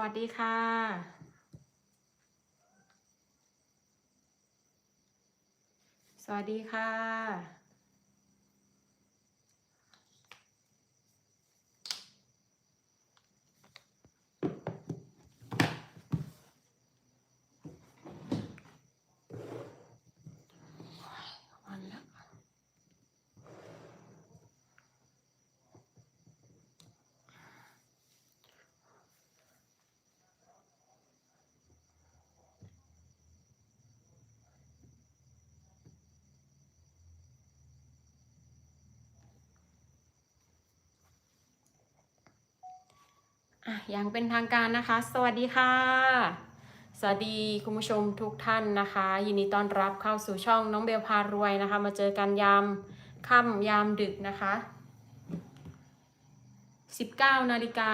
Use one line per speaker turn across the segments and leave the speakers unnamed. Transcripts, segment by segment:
วัสดีค่ะสวัสดีค่ะ อย่างเป็นทางการนะคะ สวัสดีค่ะ สวัสดีคุณผู้ชมทุกท่านนะคะ ยินดีต้อนรับเข้าสู่ช่องน้องเบลพารวยนะคะ มาเจอกันยามค่ำยามดึกนะคะ 19นาฬิกา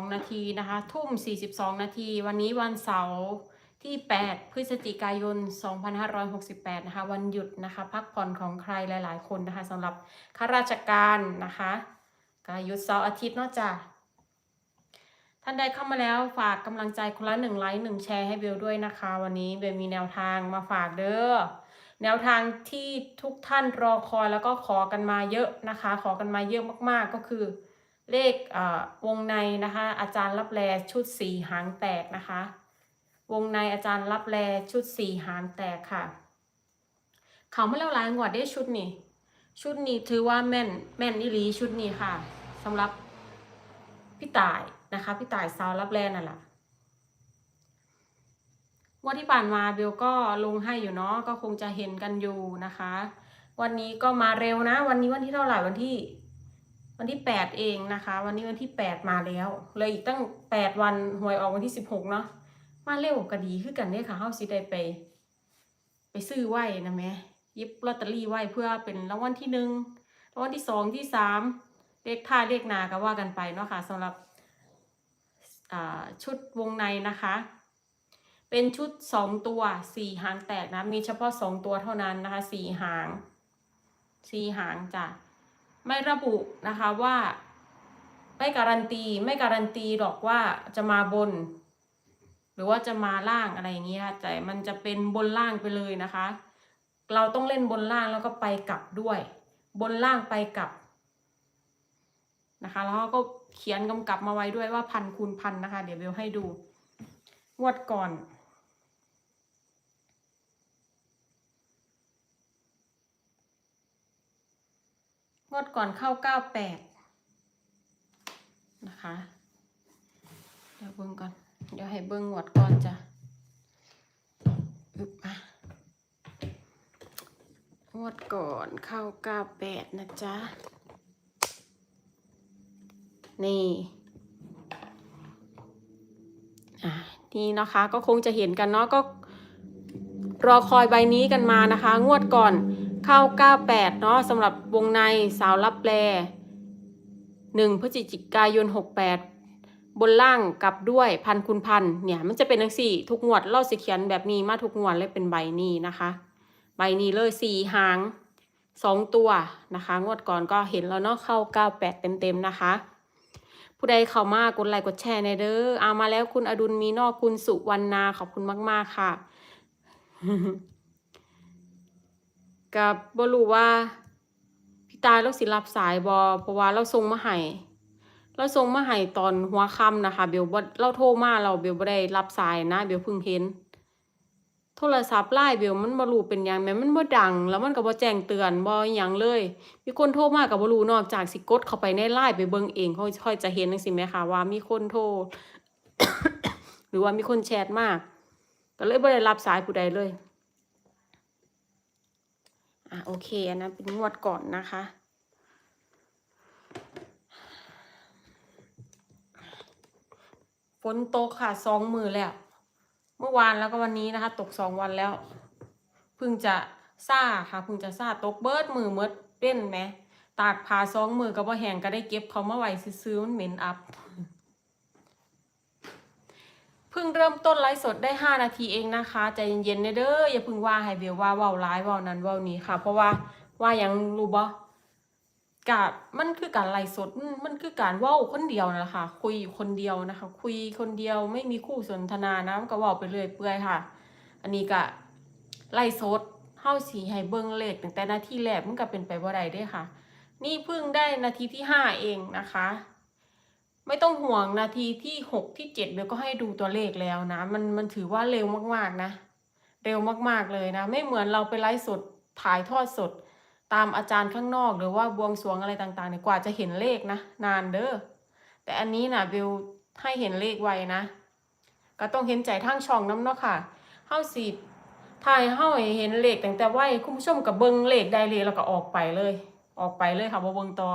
42 นาทีนะคะ ทุ่ม 42 นาที วันนี้วันเสาร์ที่ 8 พฤศจิกายน 2568 นะคะ วันหยุดนะคะ พักผ่อนของใครหลาย ๆ คนนะคะสำหรับข้าราชการนะคะก็หยุดเสาร์อาทิตย์นอกจาก ท่านใดเข้ามาแล้วฝากกำลังใจคนละหนึ่งไลค์หนึ่งแชร์ให้เบลด้วยนะคะ วันนี้เบลมีแนวทางมาฝากเด้อแนวทางที่ทุกท่านรอคอยแล้วก็ขอกันมาเยอะนะคะ ขอกันมาเยอะมากๆก็คือ เลขวงในนะคะ อาจารย์รับแลชุดสีหางแตกนะคะ วงในอาจารย์รับแลชุดสีหางแตกค่ะ เขามาแล้วลายงวดได้ชุดนี้ชุดนี้ถือว่าแม่นแม่นอีหลีชุดนี้ค่ะสำหรับพี่ต่าย นะคะ พี่ต่ายซาวรับแลนั่นแหละงวดที่ผ่านมาเบลก็ลงให้อยู่เนาะก็คงจะเห็นกันอยู่นะคะ วันนี้ก็มาเร็วนะ วันนี้วันที่เท่าไหร่วันที่ วันที่แปดเองนะคะ วันนี้วันที่แปดมาแล้วเลยอีกตั้งแปดวันหวยออกวันที่สิบหกเนาะมาเร็วก็ดีขึ้นกันเนี่ยค่ะเฮาสิได้ไป ไปซื้อไหวนะแม่ยิบลอตเตอรี่ไหวเพื่อเป็นรางวัลที่หนึ่งรางวัลที่สองที่สามเลขท้ายเลขนาก็ว่ากันไปเนาะค่ะสำหรับ ชุดวงในนะคะ เป็นชุดสองตัวสี่หางแตกนะ มีเฉพาะสองตัวเท่านั้นนะคะสี่หางสี่หางจ้ะไม่ระบุนะคะว่าไม่การันตีไม่การันตีหรอกว่าจะมาบน หรือว่าจะมาล่างอะไรอย่างเงี้ยค่ะแต่มันจะเป็นบนล่างไปเลยนะคะ เราต้องเล่นบนล่างแล้วก็ไปกลับด้วย บนล่างไปกลับ นะคะ แล้วก็เขียนกำกับมาไว้ด้วยว่าพันคูณพันนะคะ เดี๋ยวเบลให้ดูงวดก่อนงวดก่อนเข้าเก้าแปดนะคะ เดี๋ยวเบิ้งก่อน เดี๋ยวให้เบิ้งงวดก่อนจ้ะอึบอะงวดก่อนเข้าเก้าแปดนะจ๊ะ นี่นี่นะคะก็คงจะเห็นกันเนาะก็ รอคอยใบนี้กันมานะคะ งวดก่อนเข้า 98 เนาะสำหรับวงในสาวรับแล1พฤศจิกายน 68 บนล่างกลับด้วยพันคูณพันเนี่ยมันจะเป็นทั้งสี่ทุกงวดเราสิเขียนแบบนี้มาทุกงวดเลยเป็นใบนี้นะคะ ใบนี้เลยสี่หางสองตัวนะคะ งวดก่อนก็เห็นแล้วเนาะเข้า 98 เต็มๆนะคะ ผู้ใดเข้ามากดไลค์กดแชร์ในเด้อเอามาแล้วคุณอดุลมีนอกคุณสุวรรณาขอบคุณมาก ๆ ค่ะ กับบรู้ว่าพี่ตายเราสิรับสายบอเพราะว่าเราทรงมาให้เราทรงมาให้ตอนหัวค่ำนะคะ เบลบเราโทรมาเราเบลบ่ได้รับสายนะ เบลเพิ่งเห็น โทรศัพท์ไลน์เบลมันบ่รู้เป็นหยังแม้มันบ่ดัง แล้วมันก็บ่แจ้งเตือนบ่หยังเลย มีคนโทรมาก็บ่รู้นอกจากสิกดเข้าไปในไลน์ไปเบิ่งเองค่อยค่อยจะเห็นจังซี่แหมคะว่ามีคนโทร หรือว่ามีคนแชทมาก็เลยบ่ได้รับสายผู้ใดเลยอะโอเคอันนั้นเป็นงวดก่อนนะคะฝนตกค่ะสองมือแล้ว เมื่อวานแล้วก็วันนี้นะคะ ตกสองวันแล้วเพิ่งจะซ่าค่ะเพิ่งจะซ่าตกเบิดมือเมดเป็นไหมตากผ้าสองมือก็บ่แห้งก็ได้เก็บเขามาไว้ซื้อๆมันเหม็นอับเพิ่งเริ่มต้นไลฟ์สดได้ 5 นาทีเองนะคะ ใจเย็นๆเด้ออย่าเพิ่งว่าให้เบลว่าเว้าร้ายเว้านั้นเว้านี้ค่ะ เพราะว่าว่ายังรู้บ่ กะมันคือการไลฟ์สดมันคือการเว้าคนเดียวนะคะคุยอยู่คนเดียวนะคะ คุยคนเดียวไม่มีคู่สนทนานะมันก็เว้าไปเรื่อยเปื่อยค่ะ อันนี้ก็ไลฟ์สดเฮาสิให้เบิ่งเลขตั้งแต่นาทีแรกมันก็เป็นไปบ่ได้ด้ค่ะ นี่เพิ่งได้นาทีที่ห้าเองนะคะ ไม่ต้องห่วงนาทีที่หกที่เจ็ดเบลก็ให้ดูตัวเลขแล้วนะ มันมันถือว่าเร็วมากๆนะ เร็วมากๆเลยนะ ไม่เหมือนเราไปไลฟ์สดถ่ายทอดสด ตามอาจารย์ข้างนอกหรือว่าบวงสรวงอะไรต่างๆเนี่ยกว่าจะเห็นเลขนะนานเด้อแต่อันนี้นะเบลให้เห็นเลขไวนะ ก็ต้องเห็นใจทั้งช่องน้ำเนาะค่ะเฮาสิถ่ายเฮาเห็นเลขตั้งแต่ไวคุณผู้ชมกับเบิ่งเลขได้เลยแล้วก็ออกไปเลย ออกไปเลยค่ะบ่เบิ่งต่อ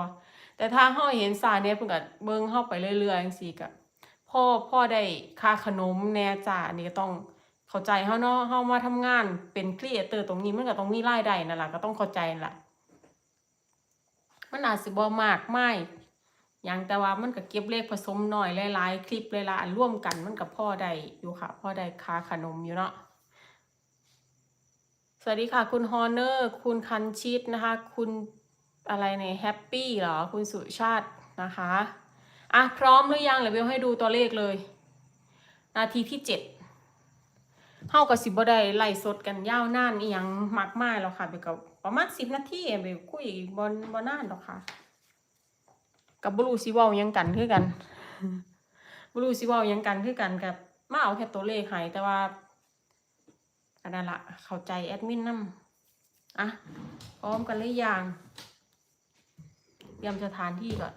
แต่ถ้าเฮาเห็นสาเนี่ยเพิ่นก็เบิ่งเฮาไปเรื่อยๆจังซี่ก็พ่อพ่อได้ค่าขนมแน่จ้าอันนี้ก็ต้องเข้าใจเฮาเนาะเฮามาทำงานเป็นครีเอเตอร์ตรงนี้มันก็ต้องมีรายได้นั่นล่ะก็ต้องเข้าใจนั่นล่ะ มันอาจสิบ่มากไมายหยังแต่ว่ามันก็เก็บเลขผสมหน่อยหลายๆ คลิปหลายๆอันร่วมกันมันก็พอได้อยู่ค่ะพ่อได้ค่าขนมอยู่เนาะสวัสดีค่ะ คุณฮอเนอร์ คุณคันชิตนะคะ คุณอะไรเนี่ยแฮปปี้เหรอ คุณสุชาตินะคะอะพร้อมหรือยังเดี๋ยวให้ดูตัวเลขเลย นาทีที่เจ็ด เฮากับสิบ่ได้ไล่สดกันยาวนานอีหยังมากมายหรอกค่ะเบลก็ประมาณสิบนาทีเองเบคุยบ่บ่นานหรอกค่ะกับบรูสิเว้าหยังกันคือกันบรูสิเว้าหยังกันคือกันกับมาเอาแค่ตัวเลขให้แต่ว่าอันนั้นละเข้าใจแอดมินนำอะพร้อมกันหรือยังเตรียมสถานที่ก่อน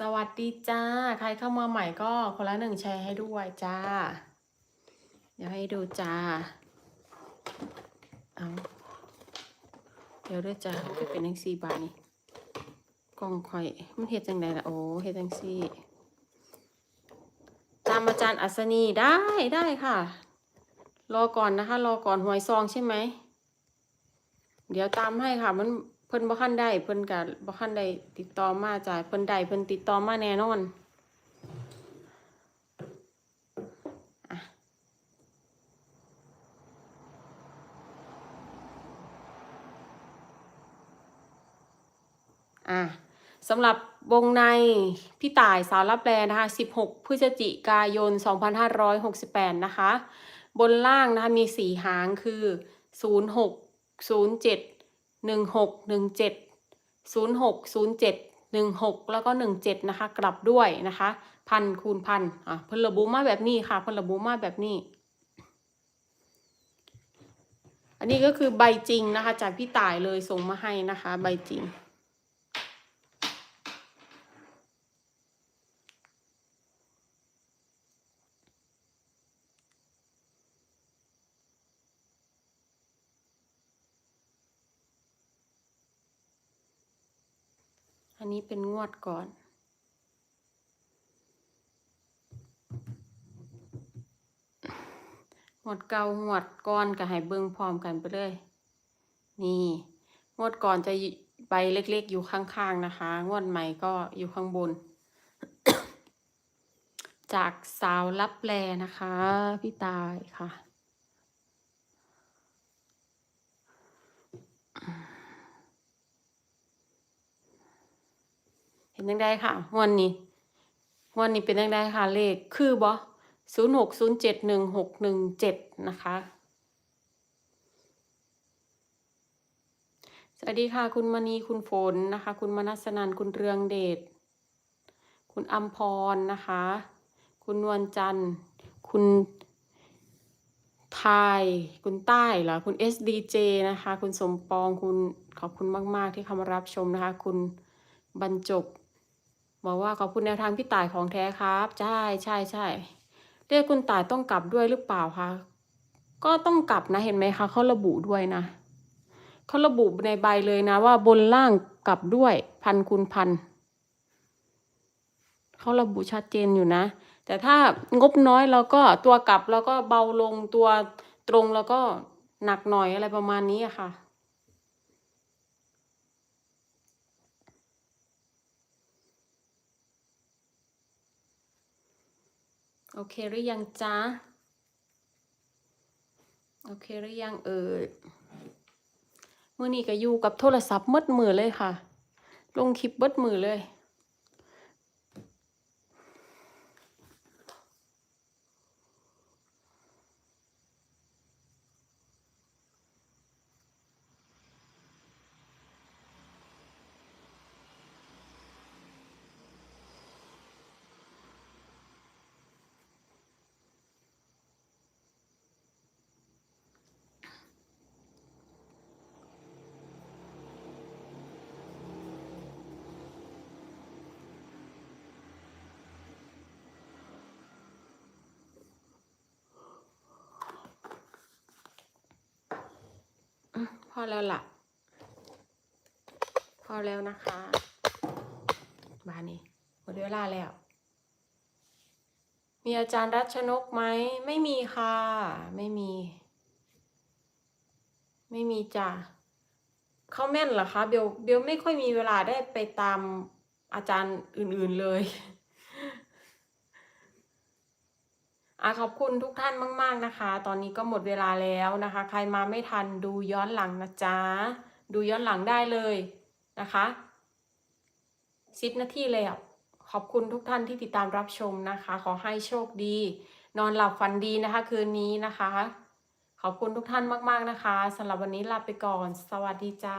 สวัสดีจ้า ใครเข้ามาใหม่ก็คนละหนึ่งแชร์ให้ด้วยจ้า เดี๋ยวให้ดูจ้า เอาเดี๋ยวด้วยจ้าจะเป็นยังซี่บาทนี่กล้องข่อยมันเฮ็ดจังไดล่ะโอ้เฮ็ดจังซี่ ตามอาจารย์อัศนีได้ได้ค่ะ รอก่อนนะคะ รอก่อนหวยซองใช่ไหม เดี๋ยวตามให้ค่ะมัน เพิ่นบ่คันได้เพิ่นก็บ่คันได้ติดต่อมาจ้ะเพิ่นได้เพิ่นติดต่อมาแน่นอนอะสำหรับวงในพี่ต่ายสาวรับแลนะคะ 16 พฤศจิกายน 2568 นะคะ บนล่างนะคะมีสี่หางคือ 06 07 16 17 06 07 16แล้วก็17นะคะ กลับด้วยนะคะพันคูณพันอะเพิ่นระบุมาแบบนี้ค่ะเพิ่นระบุมาแบบนี้ อันนี้ก็คือใบจริงนะคะ จากพี่ต่ายเลยส่งมาให้นะคะ ใบจริง อันนี้เป็นงวดก่อนงวดเก่างวดก่อนก็ให้เบิ่งพร้อมกันไปเลย นี่งวดก่อนจะใบเล็กๆอยู่ข้างๆนะคะ งวดใหม่ก็อยู่ข้างบน จากสาวลับแลนะคะ พี่ตายค่ะ เห็นยังไงค่ะงวันนี้งวันนี้เป็นยังไงค่ะเลขคือบ่ศูนย์หกศูนย์เจ็ดหนึ่งหกหนึ่งเจ็ดนะคะ สวัสดีค่ะ คุณมณีคุณฝนนะคะ คุณมนัสนันคุณเรืองเดชคุณอัมพรนะคะ คุณนวลจันทร์ คุณไทย คุณใต้เหรอ คุณ SDJ นะคะ คุณสมปอง คุณขอบคุณมาก ๆ ที่เข้ามารับชมนะคะ คุณบรรจบ บอกว่าขอบคุณแนวทางพี่ต่ายของแท้ครับ ใช่ใช่ใช่เรียกคุณต่ายต้องกลับด้วยหรือเปล่าคะก็ต้องกลับนะเห็นไหมคะเขาระบุด้วยนะเขาระบุในใบเลยนะว่าบนล่างกลับด้วยพันคูณพันเขาระบุชัดเจนอยู่นะ แต่ถ้างบน้อยเราก็ตัวกลับแล้วก็เบาลงตัวตรงแล้วก็หนักหน่อยอะไรประมาณนี้ค่ะ โอเคหรือยังจ๊ะโอเคหรือยังเอ่ยมื่อนี้ก็อยู่กับโทรศัพท์มืดมือเลยค่ะ ลงคลิปเบิดมือเลย อืม พอแล้วล่ะ พอแล้วนะคะ บานนี้หมดเวลาแล้ว มีอาจารย์รัชนกไหม ไม่มีค่ะ ไม่มี ไม่มีจ้ะเขาแม่นเหรอคะ เบล เบลไม่ค่อยมีเวลาได้ไปตามอาจารย์อื่นๆเลย อะขอบคุณทุกท่านมาก ๆนะคะ ตอนนี้ก็หมดเวลาแล้วนะคะ ใครมาไม่ทันดูย้อนหลังนะจ๊ะ ดูย้อนหลังได้เลยนะคะสิบนาทีแล้วขอบคุณทุกท่านที่ติดตามรับชมนะคะ ขอให้โชคดี นอนหลับฝันดีนะคะ คืนนี้นะคะ ขอบคุณทุกท่านมาก ๆนะคะสำหรับวันนี้ลาไปก่อน สวัสดีจ้า